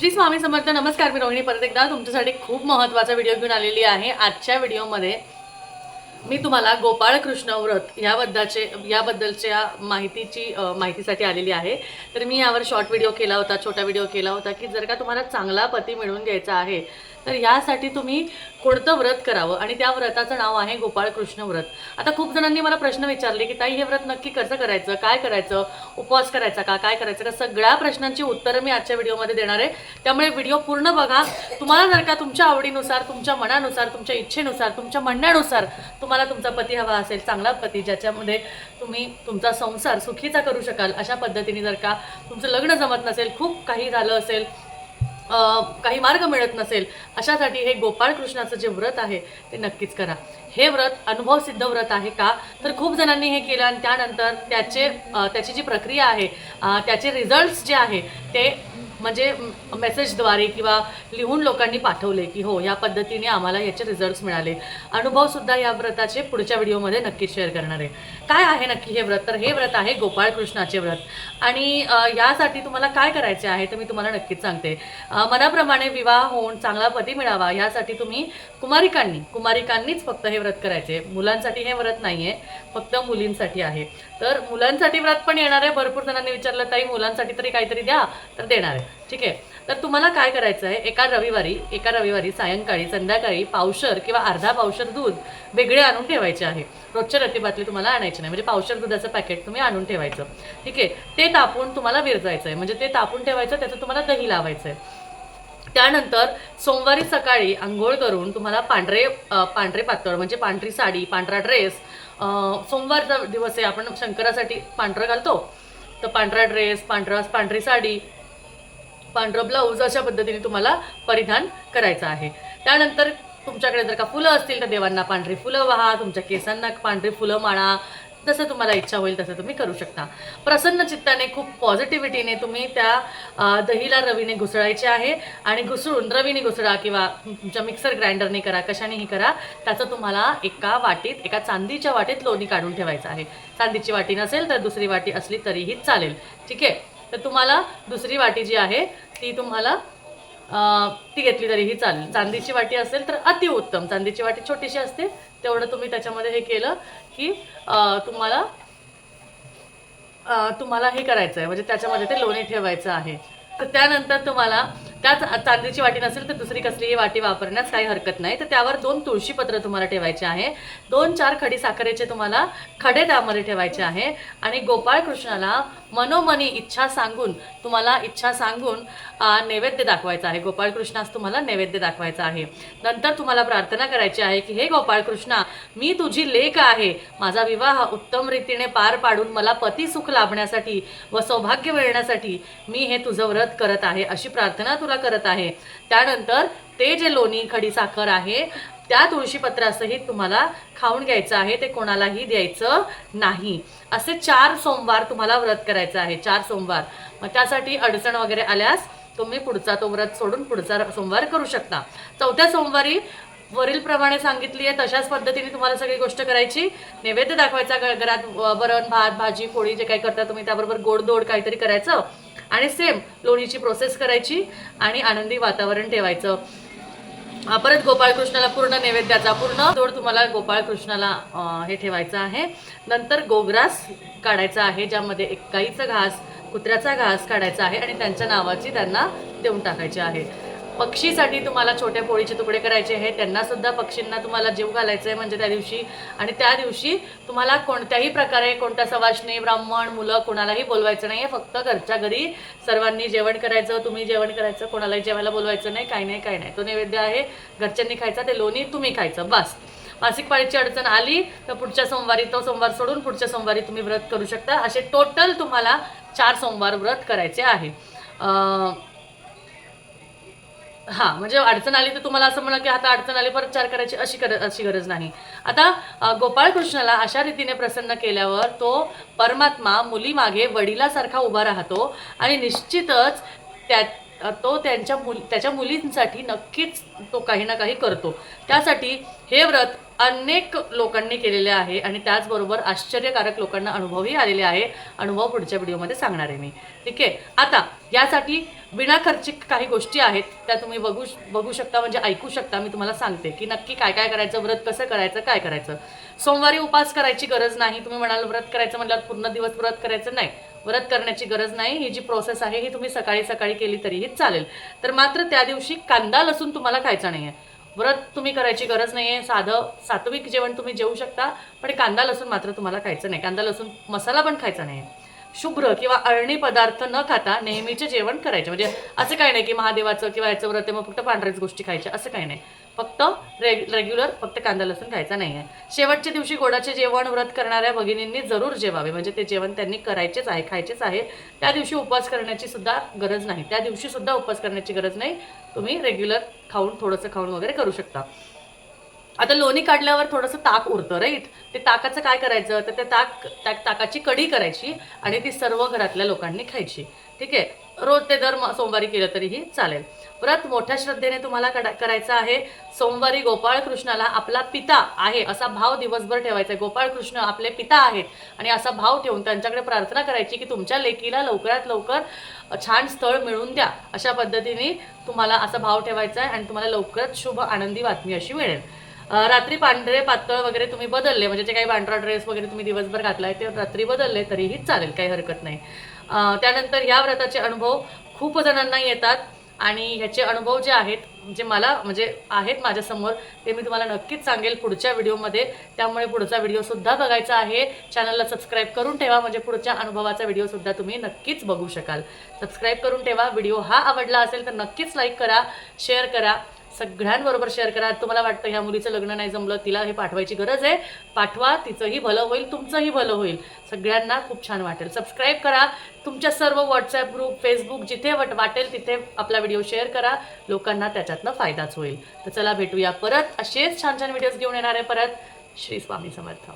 श्री स्वामी समर्थ नमस्कार मी रोहिणी. परत एकदा तुमच्यासाठी खूप महत्त्वाचा व्हिडिओ घेऊन आलेली आहे. आजच्या व्हिडिओमध्ये मी तुम्हाला गोपाळकृष्ण व्रत याबद्दलचे याबद्दलच्या माहितीची माहितीसाठी आलेली आहे. तर मी यावर शॉर्ट व्हिडिओ केला होता छोटा व्हिडिओ केला होता की जर का तुम्हाला चांगला पती मिळवून घ्यायचा आहे तर यासाठी तुम्ही कोणतं व्रत करावं? आणि त्या व्रताचं नाव आहे गोपाळकृष्ण व्रत. आता खूप जणांनी मला प्रश्न विचारले की ताई हे व्रत नक्की कसं करायचं? काय करायचं? उपवास करायचा का? काय करायचं? का सगळ्या प्रश्नांची उत्तरं मी आजच्या व्हिडिओमध्ये देणार आहे. त्यामुळे व्हिडिओ पूर्ण बघा. तुम्हाला जर का तुमच्या आवडीनुसार तुमच्या मनानुसार तुमच्या इच्छेनुसार तुमच्या म्हणण्यानुसार तुम्हाला तुमचा पती हवा असेल चांगला पती ज्याच्यामध्ये तुम्ही तुमचा संसार सुखीचा करू शकाल अशा पद्धतीने जर का तुमचं लग्न जमत नसेल खूप काही झालं असेल काही मार्ग मिळत नसेल अशासाठी हे गोपाळकृष्णाचं जे व्रत आहे ते नक्कीच करा. हे व्रत अनुभव सिद्ध व्रत आहे का? तर खूप जणांनी हे केलं आणि त्यानंतर त्याचे त्याची जी प्रक्रिया आहे त्याचे रिझल्ट्स जे आहे ते म्हणजे मेसेजद्वारे किंवा लिहून लोकांनी पाठवले की हो या पद्धतीने आम्हाला याचे रिझल्ट्स मिळाले. अनुभवसुद्धा या व्रताचे पुढच्या व्हिडिओमध्ये नक्कीच शेअर करणार आहे. काय आहे नक्की हे व्रत? तर हे व्रत आहे गोपाळकृष्णाचे व्रत. आणि यासाठी तुम्हाला काय करायचे आहे तर मी तुम्हाला नक्कीच सांगते. मनाप्रमाणे विवाह होऊन चांगला पती मिळावा यासाठी तुम्ही कुमारिकांनी कुमारिकांनीच फक्त हे व्रत करायचे. मुलांसाठी हे व्रत नाही आहे फक्त मुलींसाठी आहे. तर मुलांसाठी व्रत पण येणार आहे. भरपूर जणांनी विचारलं ताई मुलांसाठी तरी काहीतरी द्या. तर देणार आहे. ठीक आहे. तर तुम्हाला काय करायचं आहे एका रविवारी एका रविवारी सायंकाळी संध्याकाळी पावशर किंवा अर्धा पावशर दूध वेगळे आणून ठेवायचे आहे. रोजच्या रतिबातली तुम्हाला आणायचे नाही. म्हणजे पावशर दुधाचं पॅकेट तुम्ही आणून ठेवायचं. ठीक आहे. ते तापून तुम्हाला विरजायचं आहे म्हणजे ते तापून ठेवायचं त्याचं तुम्हाला दही लावायचं आहे त्यानंतर सोमवारी सकाळी आंघोळ करून तुम्हाला पांढरे पांढरे पातळ म्हणजे पांढरी साडी पांढरा ड्रेस सोमवारचा दिवस आहे. आपण शंकरासाठी पांढरं घालतो. तर पांढरा ड्रेस पांढरा पांढरी साडी पांढरं ब्लाऊज अशा पद्धतीने तुम्हाला परिधान करायचं आहे. त्यानंतर तुमच्याकडे जर का फुलं असतील तर देवांना पांढरी फुलं वाहा तुमच्या केसांना पांढरी फुलं माळा जसं तुम्हाला इच्छा होईल तसं तुम्ही करू शकता. प्रसन्न चित्ताने खूप पॉझिटिव्हिटीने तुम्ही त्या दहीला रवीने घुसळायचे आहे आणि घुसळून रवीने घुसळा किंवा तुमच्या मिक्सर ग्राइंडरने करा कशानेही करा त्याचं तुम्हाला एका वाटीत एका चांदीच्या वाटीत लोणी काढून ठेवायचं आहे. चांदीची वाटी नसेल तर दुसरी वाटी असली तरीही चालेल. ठीक आहे? तर तुम्हाला दुसरी वाटी जी आहे ती तुम्हाला ती घेतली तरीही चालेल. चांदीची वाटी असेल तर अतिउत्तम चांदीची वाटी छोटीशी असते तेवढं तुम्ही त्याच्यामध्ये हे केलं की तुम्हाला तुम्हाला हे करायचं आहे म्हणजे त्याच्यामध्ये ते लोणी ठेवायचं आहे. तर त्यानंतर तुम्हाला त्याच चांदीची वाटी नसेल तर दुसरी कसलीही वाटी वापरण्यास काही हरकत नाही. तर त्यावर दोन तुळशीपत्र तुम्हाला ठेवायचे आहे. दोन चार खडी साखरेचे तुम्हाला खडे त्यामध्ये ठेवायचे आहे. आणि गोपाळ कृष्णाला मनोमनी इच्छा सांगून तुम्हाला इच्छा सांगून नैवेद्य दाखवायचा आहे. गोपाळ कृष्णास तुम्हाला नैवेद्य दाखवायचा आहे. नंतर तुम्हाला प्रार्थना करायची आहे की हे गोपाळ कृष्णा मी तुझी लेख आहे. माझा विवाह उत्तम रीतीने पार पाडून मला पती सुख लाभण्यासाठी व सौभाग्य मिळण्यासाठी मी हे तुझं व्रत करत आहे. अशी प्रार्थना तुला करत आहे. त्यानंतर ते जे लोणी खडी साखर आहे त्या तुळशीपत्रासहित तुम्हाला खाऊन घ्यायचं आहे. ते कोणालाही द्यायचं नाही. असे चार सोमवार तुम्हाला व्रत करायचं आहे. चार सोमवार. मग त्यासाठी अडचण वगैरे आल्यास तुम्ही पुढचा तो व्रत सोडून पुढचा सोमवार करू शकता. चौथ्या सोमवारी वरीलप्रमाणे सांगितली आहे तशाच पद्धतीने तुम्हाला सगळी गोष्ट करायची. नैवेद्य दाखवायचा घरात वरण भात भाजी पोळी जे काही करता तुम्ही त्याबरोबर गोडदोड काहीतरी करायचं. आणि सेम लोणीची प्रोसेस करायची आणि आनंदी वातावरण ठेवायचं. परत गोपाळकृष्णाला पूर्ण नैवेद्याचा पूर्ण जोड तुम्हाला गोपाळकृष्णाला हे ठेवायचं आहे. नंतर गोग्रास काढायचा आहे ज्यामध्ये एक गाईचा घास कुत्र्याचा घास काढायचा आहे आणि त्यांच्या नावाची त्यांना देऊन टाकायची आहे. पक्षीसाठी तुम्हाला छोट्या पोळीचे तुकडे करायचे आहे त्यांना सुद्धा पक्षींना तुम्हाला जीव घालायचा आहे म्हणजे त्या दिवशी. आणि त्या दिवशी तुम्हाला कोणत्याही प्रकारे कोणत्या सवाशणी ब्राह्मण मुलं कोणालाही बोलवायचं नाही आहे फक्त घरच्या घरी सर्वांनी जेवण करायचं तुम्ही जेवण करायचं कोणालाही जेवायला बोलवायचं नाही काही नाही काही नाही. तो नैवेद्य आहे घरच्यांनी खायचा ते लोणी तुम्ही खायचं बस. मासिक पाळीची अडचण आली तर पुढच्या सोमवारी तो सोमवार सोडून पुढच्या सोमवारी तुम्ही व्रत करू शकता. असे टोटल तुम्हाला चार सोमवार व्रत करायचे आहे. हां म्हणजे अडचण आली तर तुम्हाला असं म्हणा की आता अडचण आली परत चार करायची अशी कर अशी गरज नाही. आता गोपाळकृष्णाला अशा रीतीने प्रसन्न केल्यावर तो परमात्मा मुलीमागे वडिलासारखा उभा राहतो आणि निश्चितच त्या तो त्यांच्या मुल त्याच्या मुलींसाठी नक्कीच तो काही ना काही करतो. त्यासाठी हे व्रत अनेक लोकांनी केलेले आहे आणि त्याचबरोबर आश्चर्यकारक लोकांना अनुभवही आलेले आहे. अनुभव पुढच्या व्हिडिओमध्ये सांगणार आहे मी. ठीक आहे? आता यासाठी विनाखर्चिक काही गोष्टी आहेत त्या तुम्ही बघू बघू शकता म्हणजे ऐकू शकता. मी तुम्हाला सांगते की नक्की काय काय करायचं व्रत कसं करायचं काय करायचं. सोमवारी उपास करायची गरज नाही. तुम्ही म्हणाल व्रत करायचं म्हटल्यावर पूर्ण दिवस व्रत करायचं नाही. व्रत करण्याची गरज नाही. ही जी प्रोसेस आहे ही तुम्ही सकाळी सकाळी केली तरीही चालेल. तर मात्र त्या दिवशी कांदा लसूण तुम्हाला खायचा नाही आहे व्रत तुम्ही करायची गरज नाही आहे साधं सात्विक जेवण तुम्ही जेवू शकता पण कांदा लसूण मात्र तुम्हाला खायचं नाही. कांदा लसूण मसाला पण खायचा नाही शुभ्र किंवा अळणी पदार्थ न खाता नेहमीचे जेवण करायचे. म्हणजे असं काही नाही की महादेवाचं किंवा याचं व्रत आहे मग फक्त पांढऱ्याच गोष्टी खायच्या असं काही नाही. फक्त रेग रेग्युलर फक्त कांदा लसूण खायचा नाही आहे शेवटच्या दिवशी गोडाचे जेवण व्रत करणाऱ्या भगिनींनी जरूर जेवावे. म्हणजे ते जेवण त्यांनी करायचेच आहे खायचेच आहे. त्या दिवशी उपवास करण्याची सुद्धा गरज नाही. त्या दिवशी सुद्धा उपवास करण्याची गरज नाही. तुम्ही रेग्युलर खाऊन थोडंसं खाऊन वगैरे करू शकता. आता लोणी काढल्यावर थोडंसं ताक उरतं राईट ते ताकाचं काय करायचं? तर ते ताक त्या ताकाची कढी करायची आणि ती सर्व घरातल्या लोकांनी खायची. ठीक आहे? रोज ते दर म- सोमवारी केलं तरीही चालेल. व्रत मोठ्या श्रद्धेने तुम्हाला कडा करायचं आहे सोमवारी गोपाळ कृष्णाला आपला पिता आहे असा भाव दिवसभर ठेवायचा आहे. गोपाळ कृष्ण आपले पिता आहेत आणि असा भाव ठेवून त्यांच्याकडे प्रार्थना करायची की तुमच्या लेकीला लवकरात लवकर छान स्थळ मिळून द्या. अशा पद्धतीने तुम्हाला असा भाव ठेवायचा आहे आणि तुम्हाला लवकरच शुभ आनंदी बातमी अशी मिळेल. रात्री पांढरे पातळ वगैरे तुम्ही बदलले म्हणजे जे काही पांढरा ड्रेस वगैरे तुम्ही दिवसभर घातलाय ते रात्री बदलले तरीही चालेल काही हरकत नाही. त्यानंतर ह्या व्रताचे अनुभव खूप जणांना येतात आणि ह्याचे अनुभव जे आहेत जे मला म्हणजे आहेत माझ्यासमोर ते मी तुम्हाला नक्कीच सांगेल पुढच्या व्हिडिओमध्ये. त्यामुळे पुढचा व्हिडिओसुद्धा बघायचा आहे. चॅनलला सबस्क्राईब करून ठेवा म्हणजे पुढच्या अनुभवाचा व्हिडिओसुद्धा तुम्ही नक्कीच बघू शकाल. सबस्क्राईब करून ठेवा व्हिडिओ हा आवडला असेल तर नक्कीच लाईक करा शेअर करा. सगळ्यांबरोबर शेअर करा. तुम्हाला वाटतं ह्या मुलीचं लग्न नाही जमलं तिला हे पाठवायची गरज आहे. पाठवा तिचंही भलं होईल तुमचंही भलं होईल. सगळ्यांना खूप छान वाटेल. सबस्क्राईब करा. तुमच्या सर्व व्हॉट्सॲप ग्रुप फेसबुक जिथे वाट वाटेल तिथे आपला व्हिडिओ शेअर करा. लोकांना त्याच्यातनं फायदाच होईल. तर चला भेटूया परत. असेच छान छान व्हिडिओज घेऊन येणार आहे परत. श्री स्वामी समर्थ.